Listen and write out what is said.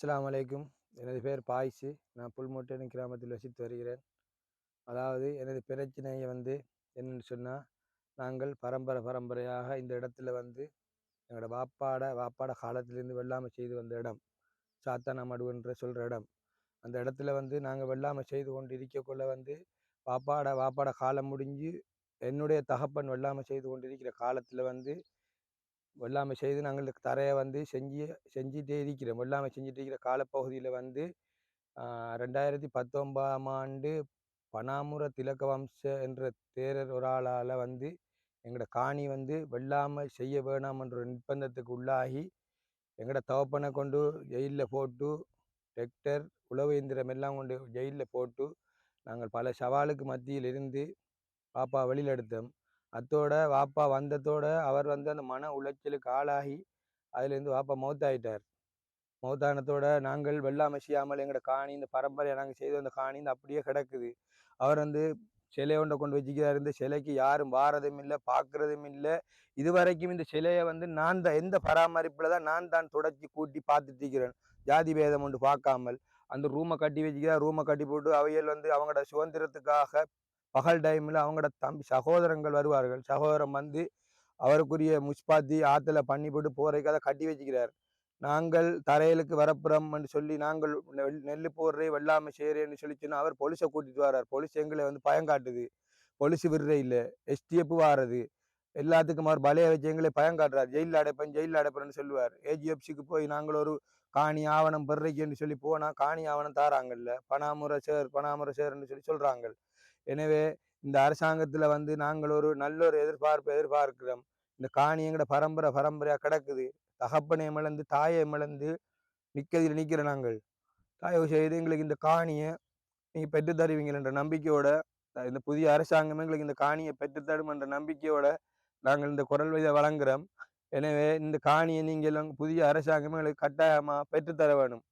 அஸ்லாம் அலைக்கும். எனது பேர் பாய்ஸு. நான் புல்மோட்டனி கிராமத்தில் வசித்து வருகிறேன். அதாவது எனது பிரச்சனையை வந்து என்னன்னு சொன்னால் நாங்கள் பரம்பரை பரம்பரையாக இந்த இடத்துல வந்து எங்களோட வாப்பாட வாப்பாட காலத்திலேருந்து வெள்ளாமை செய்து வந்த இடம். சாத்தானா என்று சொல்கிற இடம். அந்த இடத்துல வந்து நாங்கள் வெள்ளாமை செய்து கொண்டு இருக்கக்குள்ள வந்து வாப்பாட வாப்பாட காலம் முடிஞ்சு என்னுடைய தகப்பன் வெள்ளாமை செய்து கொண்டிருக்கிற காலத்தில் வந்து வெள்ளாமை செய்து நாங்கள் தரையை வந்து செஞ்சு செஞ்சுட்டே இருக்கிறோம். வெள்ளாமை செஞ்சுட்டு இருக்கிற காலப்பகுதியில் வந்து ரெண்டாயிரத்தி பத்தொன்பதாம் ஆண்டு பனாமுர திலக்க வம்ச என்ற தேரர் ஒரு ஆளால் வந்து எங்களோட காணி வந்து வெள்ளாமை செய்ய வேணாம் என்ற நிர்பந்தத்துக்கு உள்ளாகி எங்களோட தகப்பனை கொண்டு ஜெயிலில் போட்டு டிராக்டர் உழவு இயந்திரம் எல்லாம் கொண்டு ஜெயிலில் போட்டு நாங்கள் பல சவாலுக்கு மத்தியில் இருந்து பாப்பா வெளியில் எடுத்தோம். அத்தோட வாப்பா வந்ததோட அவர் வந்து அந்த மன உளைச்சலுக்கு ஆளாகி அதுலேருந்து வாப்பா மௌத்தாயிட்டார். மௌத்தானத்தோட நாங்கள் வெள்ளாமை செய்யாமல் எங்களோட காணி இந்த பரம்பரையை நாங்கள் செய்து அந்த காணி இந்த அப்படியே கிடக்குது. அவர் வந்து சிலை ஒன்றை கொண்டு வச்சுக்கிறார். இந்த சிலைக்கு யாரும் வாரதும் இல்லை பார்க்கறதும் இல்லை. இது வரைக்கும் இந்த சிலையை வந்து நான் தான் எந்த பராமரிப்பில் தான் நான் தான் தொடச்சி கூட்டி பார்த்துட்டு இருக்கிறேன். ஜாதி பேதம் ஒன்று பார்க்காமல். அந்த ரூமை கட்டி வச்சுக்கிறார். ரூமை கட்டி போட்டு அவையல் வந்து அவங்களோட சுதந்திரத்துக்காக பகல் டைமில் அவங்களோட தம்பி சகோதரங்கள் வருவார்கள். சகோதரம் வந்து அவருக்குரிய முஸ்பாத்தி ஆற்றுல பண்ணி போட்டு போறதுக்கு அதை கட்டி வச்சுக்கிறார். நாங்கள் தரையலுக்கு என்று சொல்லி நாங்கள் நெல் போடுறே வெள்ளாமை செய்கிறேன்னு சொல்லி சொன்னால் அவர் பொலிஸை கூட்டிட்டு வர்றார். போலீஸ் எங்களை வந்து பயங்காட்டுது பொலிஸ் விடுறே இல்லை. எஸ்டிஎஃப் வாரது. எல்லாத்துக்கும் அவர் பலைய வச்சு எங்களை பயங்காட்டுறார் ஜெயிலில் அடைப்பேன் ஜெயிலில் அடைப்பேன்னு சொல்லுவார். ஏஜிஎஃப்சிக்கு போய் நாங்கள் ஒரு காணி ஆவணம் பெறலைக்குன்னு சொல்லி போனால் காணி ஆவணம் தாராங்கல்ல. பனாமுறை சேர் பனாமுறை சேர்ன்னு சொல்லி சொல்கிறாங்க எனவே இந்த அரசாங்கத்தில் வந்து நாங்கள் ஒரு நல்ல ஒரு எதிர்பார்ப்பு எதிர்பார்க்கிறோம். இந்த காணி எங்கட பரம்பரை பரம்பரையாக கிடக்குது. தகப்பனை மிளந்து தாயை மிளந்து நிற்கதில் நிற்கிற நாங்கள். தயவு செய்து எங்களுக்கு இந்த காணியை நீங்கள் பெற்று தருவீங்கள் என்ற நம்பிக்கையோட இந்த புதிய அரசாங்கம் எங்களுக்கு இந்த காணியை பெற்று தரும் என்ற நம்பிக்கையோட நாங்கள் இந்த குரல் இதை வழங்குறோம். எனவே இந்த காணியை நீங்கள் புதிய அரசாங்கமே எங்களுக்கு கட்டாயமாக பெற்றுத்தர வேணும்.